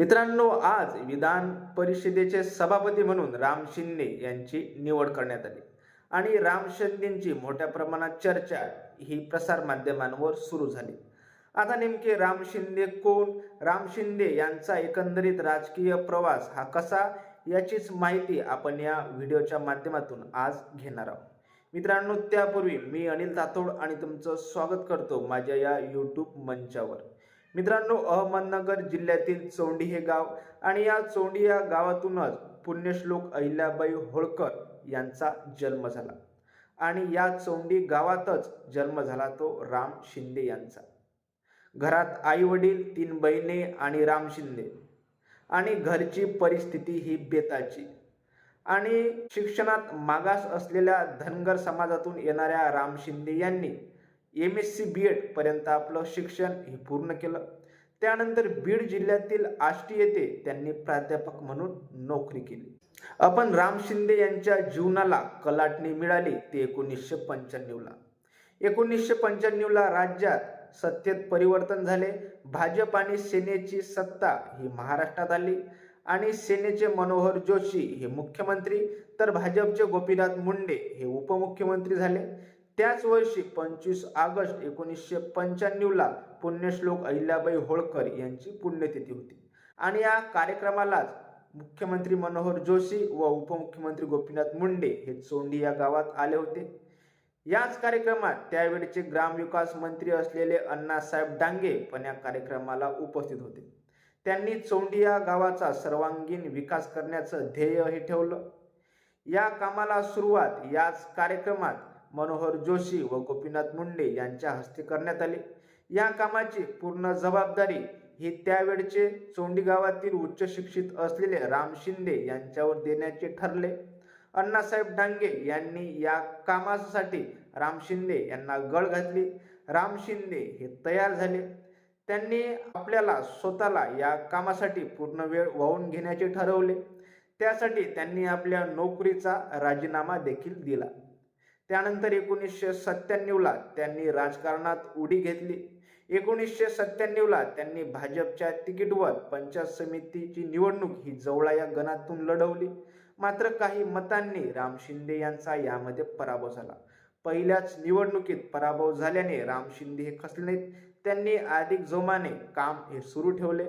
मित्रांनो आज विधान परिषदेचे सभापती म्हणून राम शिंदे यांची निवड करण्यात आली. आणि राम शिंदेची मोठ्या प्रमाणात चर्चा ही प्रसार माध्यमांवर सुरू झाली. आता नेमके राम शिंदे कोण? राम शिंदे यांचा एकंदरीत राजकीय प्रवास हा कसा? याचीच माहिती आपण या व्हिडिओच्या माध्यमातून आज घेणार आहोत. मित्रांनो त्यापूर्वी मी अनिल तातोड आणि तुमचं स्वागत करतो माझ्या या यूट्यूब मंचावर. मित्रांनो अहमदनगर जिल्ह्यातील चोंडी हे गाव आणि या चोंडी या गावातूनच पुण्यश्लोक अहिल्याबाई होळकर यांचा जन्म झाला. आणि या चोंडी गावातच जन्म झाला तो राम शिंदे यांचा. घरात आई वडील तीन बहिणी आणि राम शिंदे. आणि घरची परिस्थिती ही बेताची. आणि शिक्षणात मागास असलेल्या धनगर समाजातून येणाऱ्या राम शिंदे यांनी M S C B Ed पर्यंत आपलं शिक्षण हे पूर्ण केलं. त्यानंतर बीड जिल्ह्यातील आष्टी येथे त्यांनी प्राध्यापक म्हणून नोकरी केली. आपण राम शिंदे यांच्या जीवनाला कलाटणी मिळाली ते एकोणीसशे पंच्याण्णवला. एकोणीसशे पंच्याण्णवला राज्यात सत्तेत परिवर्तन झाले. भाजप आणि सेनेची सत्ता ही महाराष्ट्रात आली आणि सेनेचे मनोहर जोशी हे मुख्यमंत्री तर भाजपचे गोपीनाथ मुंडे हे उपमुख्यमंत्री झाले. त्याच वर्षी पंचवीस ऑगस्ट एकोणीसशे पंच्याण्णवला पुण्यश्लोक अहिल्याबाई होळकर यांची पुण्यतिथी होती. आणि या कार्यक्रमालाच मुख्यमंत्री मनोहर जोशी व उपमुख्यमंत्री गोपीनाथ मुंडे हे चोंडी या गावात आले होते. याच कार्यक्रमात त्यावेळचे ग्रामविकास मंत्री असलेले अण्णासाहेब डांगे पण या कार्यक्रमाला उपस्थित होते. त्यांनी चोंडी या गावाचा सर्वांगीण विकास करण्याचं ध्येय हे ठेवलं. या कामाला सुरुवात याच कार्यक्रमात मनोहर जोशी व गोपीनाथ मुंडे यांच्या हस्ते करण्यात आले. या कामाची पूर्ण जबाबदारी ही त्यावेळचे चोंडी गावातील उच्च शिक्षित असलेले राम शिंदे यांच्यावर देण्याचे ठरले. अण्णासाहेब डांगे यांनी या कामासाठी राम शिंदे यांना गळ घातली. राम शिंदे हे तयार झाले. त्यांनी आपल्याला स्वतःला या कामासाठी पूर्ण वेळ वाहून घेण्याचे ठरवले. त्यासाठी त्यांनी आपल्या नोकरीचा राजीनामा देखील दिला. त्यानंतर एकोणीसशे सत्त्याण्णवला त्यांनी राजकारणात उडी घेतली. एकोणीसशे सत्त्याण्णवला त्यांनी भाजपच्या तिकीटवर पंचायत समितीची निवडणूक ही जवळा या गणातून लढवली. मात्र काही मतांनी राम शिंदे यांचा यामध्ये पराभव झाला. पहिल्याच निवडणुकीत पराभव झाल्याने राम शिंदे हे खसले नाहीत. त्यांनी अधिक जोमाने काम हे सुरू ठेवले.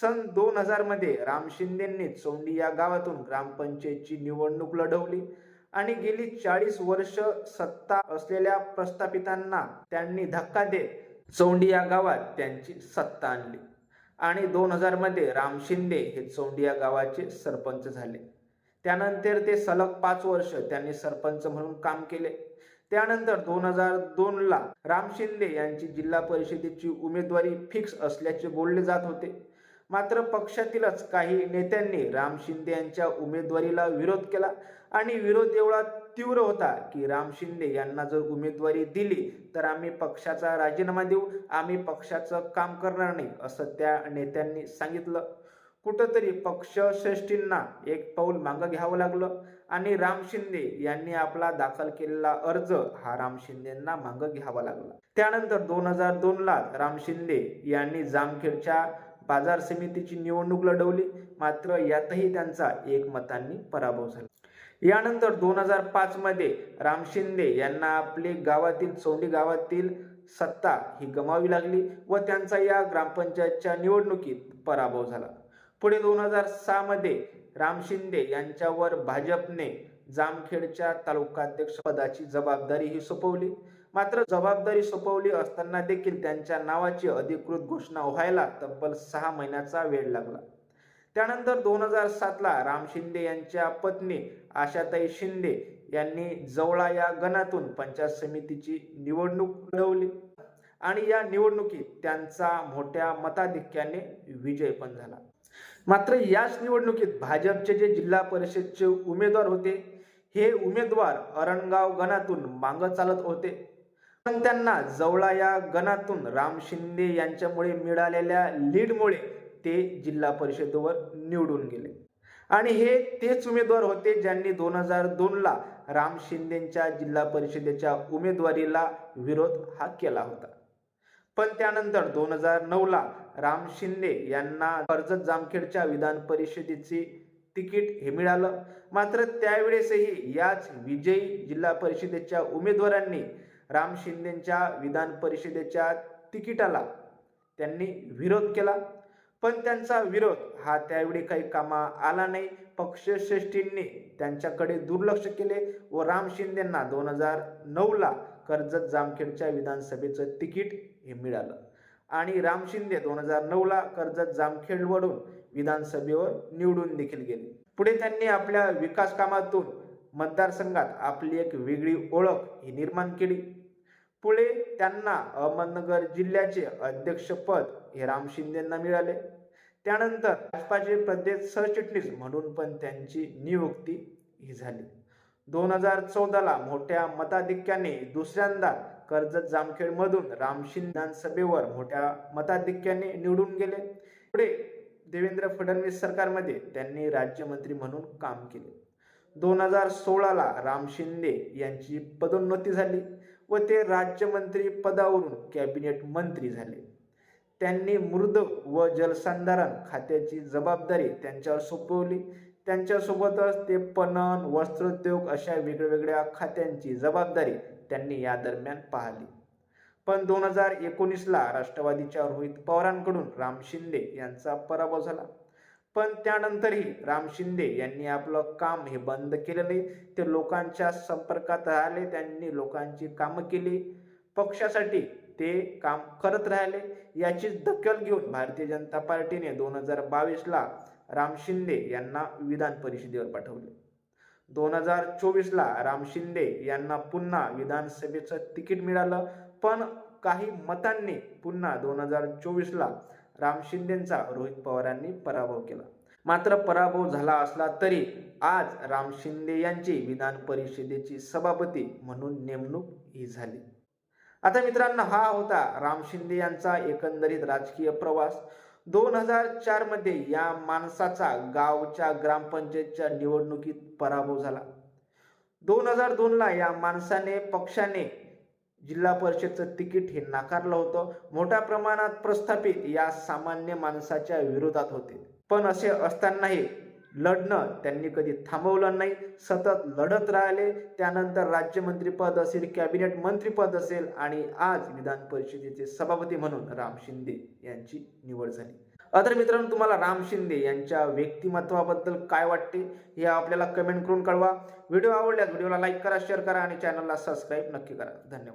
सन दोन हजारमध्ये राम शिंदेंनी चोंडी या गावातून ग्रामपंचायतची निवडणूक लढवली. आणि गेली चाळीस वर्ष सत्ता असलेल्या प्रस्थापितांना त्यांनी धक्का देत चौंडी या गावात त्यांची सत्ता आणली. आणि दोन हजारमध्ये राम शिंदे हे चौंडी या गावाचे सरपंच झाले. त्यानंतर ते सलग पाच वर्ष त्यांनी सरपंच म्हणून काम केले. त्यानंतर दोन हजार दोन ला राम शिंदे यांची जिल्हा परिषदेची उमेदवारी फिक्स असल्याचे बोलले जात होते. मात्र पक्षातीलच काही नेत्यांनी राम शिंदे यांच्या उमेदवारीला विरोध केला. आणि विरोध एवढा तीव्र होता की राम शिंदे यांना जर उमेदवारी दिली तर आम्ही पक्षाचा राजीनामा देऊ. आम्ही पक्षाचं काम करणार नाही असं त्या नेत्यांनी सांगितलं. कुठंतरी पक्षश्रेष्ठींना एक पाऊल मागं घ्यावं लागलं. आणि राम शिंदे यांनी आपला दाखल केलेला अर्ज हा राम शिंदेंना मागं घ्यावा लागला. त्यानंतर दोन हजार दोन ला राम शिंदे यांनी जामखेडच्या बाजार समितीची निवडणूक लढवली. मात्र यातही त्यांचा एकमतांनी पराभव झाला. यानंतर दोन हजार पाचमध्ये राम शिंदे यांना आपले गावातील चौंडी गावातील सत्ता ही गमावी लागली व त्यांचा या ग्रामपंचायतच्या निवडणुकीत पराभव झाला. पुढे दोन हजार सहामध्ये राम शिंदे यांच्यावर भाजपने जामखेडच्या तालुकाध्यक्ष पदाची जबाबदारी ही सोपवली. मात्र जबाबदारी सोपवली असताना देखील त्यांच्या नावाची अधिकृत घोषणा व्हायला तब्बल सहा महिन्याचा वेळ लागला. त्यानंतर दोन हजार सातला राम शिंदे यांच्या पत्नी आशाताई शिंदे यांनी जवळा या गणातून पंचायत समितीची निवडणूक लढवली आणि या निवडणुकीत त्यांचा मोठ्या मताधिक्याने विजय पण झाला. मात्र याच निवडणुकीत भाजपचे जे जिल्हा परिषदचे उमेदवार होते हे उमेदवार अरणगाव गणातून मागं चालत होते. पण त्यांना जवळा या गणातून राम शिंदे यांच्यामुळे मिळालेल्या लीडमुळे ते जिल्हा परिषदेवर निवडून गेले. आणि हे तेच उमेदवार होते ज्यांनी दोन हजार दोनला राम शिंदेच्या जिल्हा परिषदेच्या उमेदवारीला विरोध हा केला होता. पण त्यानंतर दोन हजार नऊला राम शिंदे यांना कर्जत जामखेडच्या विधान परिषदेचे तिकीट हे मिळालं. मात्र त्यावेळेसही याच विजयी जिल्हा परिषदेच्या उमेदवारांनी राम शिंदेच्या विधान परिषदेच्या तिकिटाला त्यांनी विरोध केला. पण त्यांचा विरोध हा त्यावेळी काही कामा आला नाही. पक्षश्रेष्ठींनी त्यांच्याकडे दुर्लक्ष केले व राम शिंदेंना दोन हजार नऊला कर्जत जामखेडच्या विधानसभेचं तिकीट हे मिळालं. आणि राम शिंदे दोन हजार नऊला कर्जत जामखेडवरून विधानसभेवर निवडून देखील गेले. पुढे त्यांनी आपल्या विकास कामातून मतदारसंघात आपली एक वेगळी ओळख ही निर्माण केली. पुढे त्यांना अहमदनगर जिल्ह्याचे अध्यक्षपद हे राम शिंदेंना मिळाले. त्यानंतर भाजपाचे प्रदेश सरचिटणीस म्हणून पण त्यांची नियुक्ती ही झाली. दोन हजार चौदाला मोठ्या मताधिक्याने दुसऱ्यांदा कर्जत जामखेडमधून राम शिंदे विधानसभेवर मोठ्या मताधिक्याने निवडून गेले. पुढे देवेंद्र फडणवीस सरकारमध्ये त्यांनी राज्यमंत्री म्हणून काम केले. दोन हजार सोळाला राम शिंदे यांची पदोन्नती झाली. व ते राज्यमंत्री पदावरून कॅबिनेट मंत्री झाले. त्यांनी मृद व जलसंधारण खात्याची जबाबदारी त्यांच्यावर सोपवली. त्यांच्यासोबतच ते पणन वस्त्रोद्योग अशा वेगवेगळ्या खात्यांची जबाबदारी त्यांनी या दरम्यान पाहिली. पण दोन हजार एकोणीसला राष्ट्रवादीच्या रोहित पवारांकडून राम शिंदे यांचा पराभव झाला. पण त्यानंतरही राम शिंदे यांनी आपलं काम हे बंद केलं नाही ते लोकांच्या संपर्कात राहिले त्यांनी लोकांची कामं केली. पक्षासाठी ते काम करत राहिले. याचीच दखल घेऊन भारतीय जनता पार्टीने दोन हजार बावीसला राम शिंदे यांना विधान परिषदेवर पाठवले. दोन हजार चोवीसला राम शिंदे यांना पुन्हा विधानसभेचं तिकीट मिळालं. पण काही मतांनी पुन्हा दोन हजार चोवीसला राम शिंदेंचा रोहित पवारांनी पराभव केला. मात्र पराभव झाला असला तरी आज राम शिंदे यांची विधान परिषदेची सभापती म्हणून नेमणूक ही झाली. आता मित्रांनो हा होता राम शिंदे यांचा एकंदरीत राजकीय प्रवास. दोन हजार चारमध्ये या माणसाचा गावच्या ग्रामपंचायतच्या निवडणुकीत पराभव झाला. दोन हजार दोनला या माणसाने पक्षाने जिल्हा परिषदचं तिकीट हे नाकारलं होतं. मोठ्या प्रमाणात प्रस्थापित या सामान्य माणसाच्या विरोधात होते. पण असे असतानाही लढणं त्यांनी कधी थांबवलं नाही. सतत लढत राहिले. त्यानंतर राज्यमंत्रीपद असेल कॅबिनेट मंत्रीपद असेल आणि आज विधान परिषदेचे सभापती म्हणून राम शिंदे यांची निवड झाली. अदर मित्रांनो तुम्हाला राम शिंदे यांच्या व्यक्तिमत्वाबद्दल काय वाटते हे आपल्याला कमेंट करून कळवा. व्हिडिओ आवडल्यास व्हिडिओला लाईक करा शेअर करा आणि चॅनलला सबस्क्राईब नक्की करा. धन्यवाद.